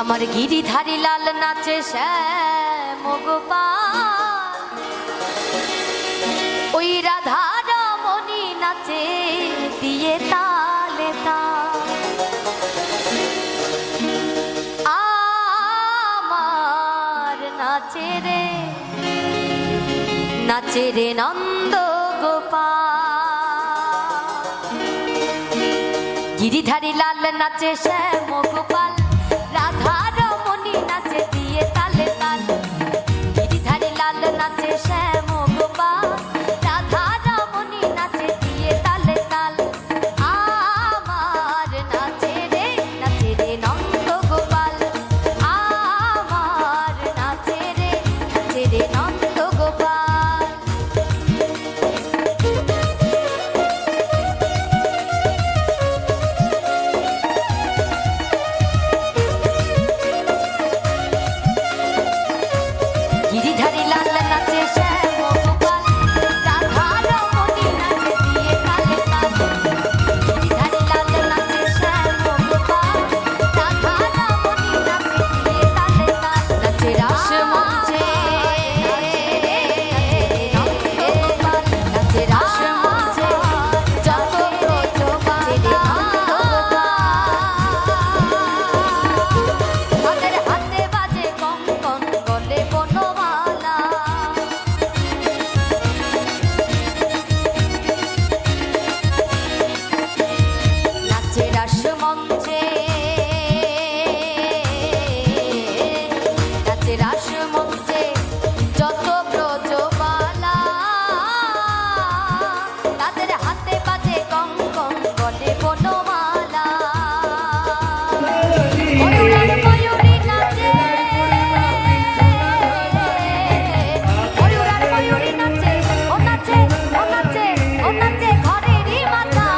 আমার গিরিধারী লাল নাচে শ্যাম গোপাল। ওই রাধা রমণী নাচে দিয়ে তালে আমার নাচে রে নাচে রে নন্দ গোপা গিরিধারী লাল নাচে শ্যাম গোপাল। পাতা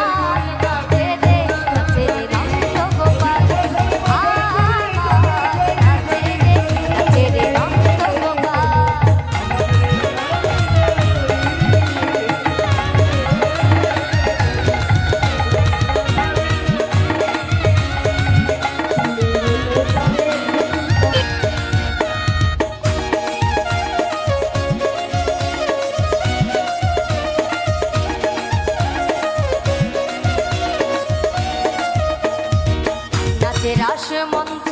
আছে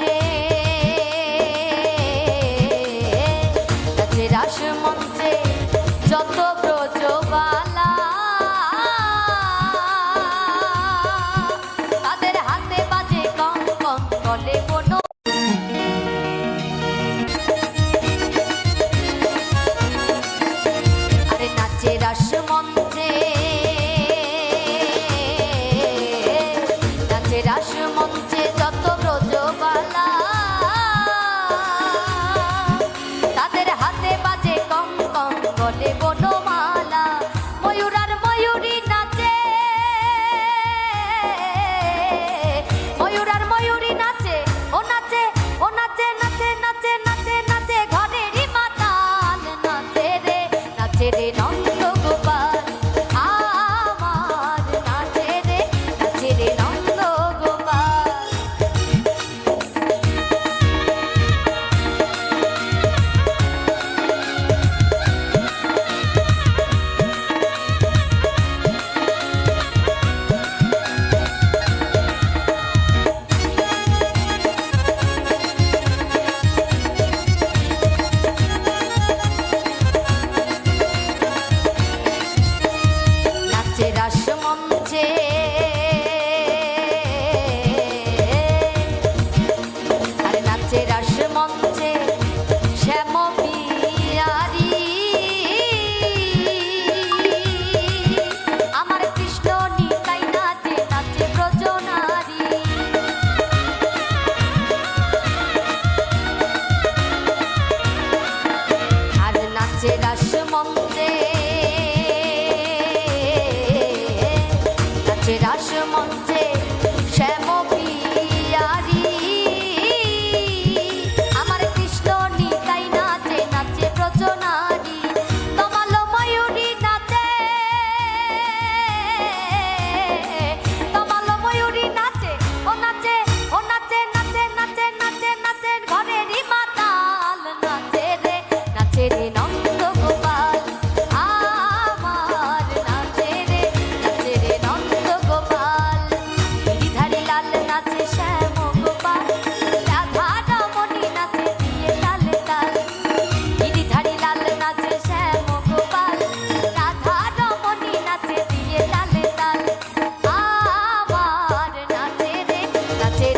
Trata